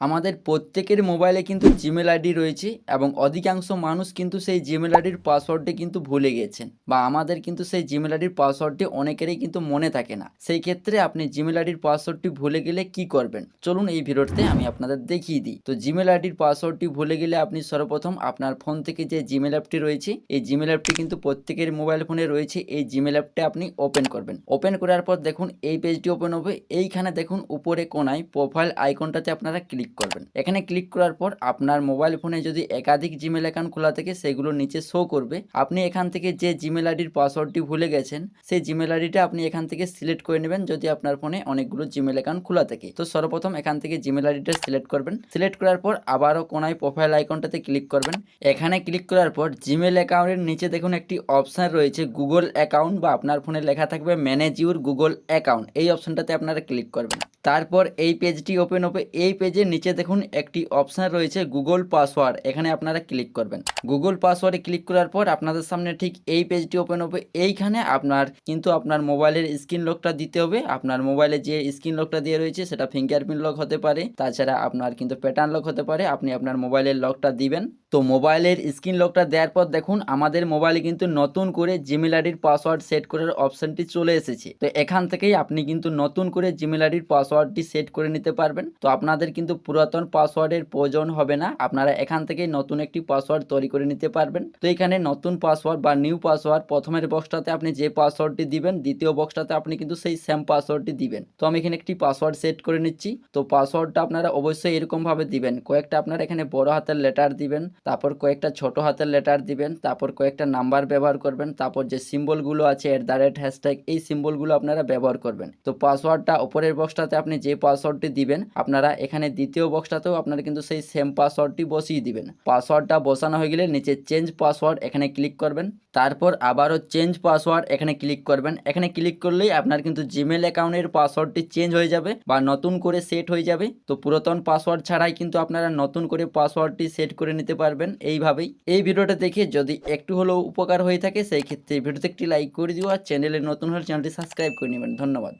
আমাদের প্রত্যেকের মোবাইলে কিন্তু জিমেল আইডি রয়েছে এবং অধিকাংশ মানুষ কিন্তু সেই জিমেল আইডির পাসওয়ার্ডটি কিন্তু ভুলে গেছেন বা আমাদের কিন্তু সেই জিমেল আইডির পাসওয়ার্ডটি অনেকেরই কিন্তু মনে থাকে না। সেই ক্ষেত্রে আপনি জিমেল আইডির পাসওয়ার্ডটি ভুলে গেলে কি করবেন? চলুন এই ভিডিওতে আমি আপনাদের দেখিয়ে দিই। তো জিমেল আইডির পাসওয়ার্ডটি ভুলে গেলে আপনি সর্বপ্রথম আপনার ফোন থেকে যে জিমেল অ্যাপটি রয়েছে, এই জিমেল অ্যাপটি কিন্তু প্রত্যেকের মোবাইল ফোনে রয়েছে। এই জিমেল অ্যাপটা আপনি ওপেন করবেন। ওপেন করার পর দেখুন, এই পেজটি ওপেন হবে। এইখানে দেখুন, উপরে কোনায় প্রোফাইল আইকনটাতে আপনারা ক্লিক করবেন। এখানে ক্লিক করার পর আপনার মোবাইল ফোনে যদি একাধিক জিমেল অ্যাকাউন্ট খোলা থাকে, সেগুলো নিচে শো করবে। আপনি এখান থেকে যে জিমেল আইডির পাসওয়ার্ডটি ভুলে গেছেন, সেই জিমেল আইডিটা আপনি এখান থেকে সিলেক্ট করে নেবেন যদি আপনার ফোনে অনেকগুলো জিমেল অ্যাকাউন্ট খোলা থাকে। তো সর্বপ্রথম এখান থেকে জিমেল আইডিটা সিলেক্ট করবেন। সিলেক্ট করার পর আবারও কোনায় প্রোফাইল আইকনটাতে ক্লিক করবেন। এখানে ক্লিক করার পর জিমেল অ্যাকাউন্টের নিচে দেখুন একটি অপশান রয়েছে গুগল অ্যাকাউন্ট বা আপনার ফোনে লেখা থাকবে ম্যানেজ ইউর গুগল অ্যাকাউন্ট এই অপশানটাতে আপনারা ক্লিক করবেন। তারপর এই পেজটি ওপেন হবে এই পেজের নিচে দেখুন একটি অপশান রয়েছে গুগল পাসওয়ার্ড এখানে আপনারা ক্লিক করবেন। গুগল পাসওয়ার্ডে ক্লিক করার পর আপনাদের সামনে ঠিক এই পেজটি ওপেন হবে এইখানে আপনার কিন্তু আপনার মোবাইলের স্ক্রিন লকটা দিতে হবে। আপনার মোবাইলে যে স্ক্রিন লকটা দিয়ে রয়েছে, সেটা ফিঙ্গারপ্রিন্ট লক হতে পারে। তাছাড়া আপনার কিন্তু প্যাটার্ন লক হতে পারে। আপনি আপনার মোবাইলের লকটা দিবেন। তো মোবাইলের স্ক্রিন লকটা দেওয়ার পর দেখুন, আমাদের মোবাইলে কিন্তু নতুন করে জিমেল আইডির পাসওয়ার্ড সেট করার অপশনটি চলে এসেছে। তো এখান থেকেই আপনি কিন্তু নতুন করে জিমেল আইডির পাসওয়ার্ডটি সেট করে নিতে পারবেন। তো আপনাদের কিন্তু পুরাতন পাসওয়ার্ডের প্রয়োজন হবে না। আপনারা এখান থেকেই নতুন একটি পাসওয়ার্ড তৈরি করে নিতে পারবেন। তো এখানে নতুন পাসওয়ার্ড বা নিউ পাসওয়ার্ড প্রথমের বক্সটাতে আপনি যে পাসওয়ার্ডটি দিবেন, দ্বিতীয় বক্সটাতে আপনি কিন্তু সেই সেম পাসওয়ার্ডটি দিবেন। তো আমি এখানে একটি পাসওয়ার্ড সেট করে নিচ্ছি। তো পাসওয়ার্ডটা আপনারা অবশ্যই এরকমভাবে দিবেন। কয়েকটা আপনারা এখানে বড় হাতের লেটার দিবেন। তারপর কয়েকটা ছোট হাতের লেটার দিবেন, তারপর কয়েকটা নাম্বার ব্যবহার করবেন, তারপর যে সিম্বলগুলো আছে এট দ্য রেট হ্যাশট্যাগ এই সিম্বলগুলো আপনারা ব্যবহার করবেন। তো পাসওয়ার্ডটা উপরের বক্সটাতে আপনি যে পাসওয়ার্ডটি দিবেন, আপনারা এখানে দ্বিতীয় বক্সটাতেও আপনারা কিন্তু সেই সেম পাসওয়ার্ডটি বসিয়ে দিবেন। পাসওয়ার্ডটা বসানো হয়ে গেলে নিচে চেঞ্জ পাসওয়ার্ড এখানে ক্লিক করবেন, তারপর আবারও চেঞ্জ পাসওয়ার্ড এখানে ক্লিক করবেন। এখানে ক্লিক করলেই আপনার কিন্তু জিমেল অ্যাকাউন্টের পাসওয়ার্ডটি চেঞ্জ হয়ে যাবে বা নতুন করে সেট হয়ে যাবে। তো পুরাতন পাসওয়ার্ড ছাড়াই কিন্তু আপনারা নতুন করে পাসওয়ার্ডটি সেট করে নিতে পারবেন এইভাবেই। এই ভিডিওটা দেখে যদি একটু হলেও উপকার হয়ে থাকে, সেই ক্ষেত্রে ভিডিওতে একটি লাইক করে দিও আর চ্যানেলে নতুন হলে চ্যানেলটি সাবস্ক্রাইব করে নেবেন। ধন্যবাদ।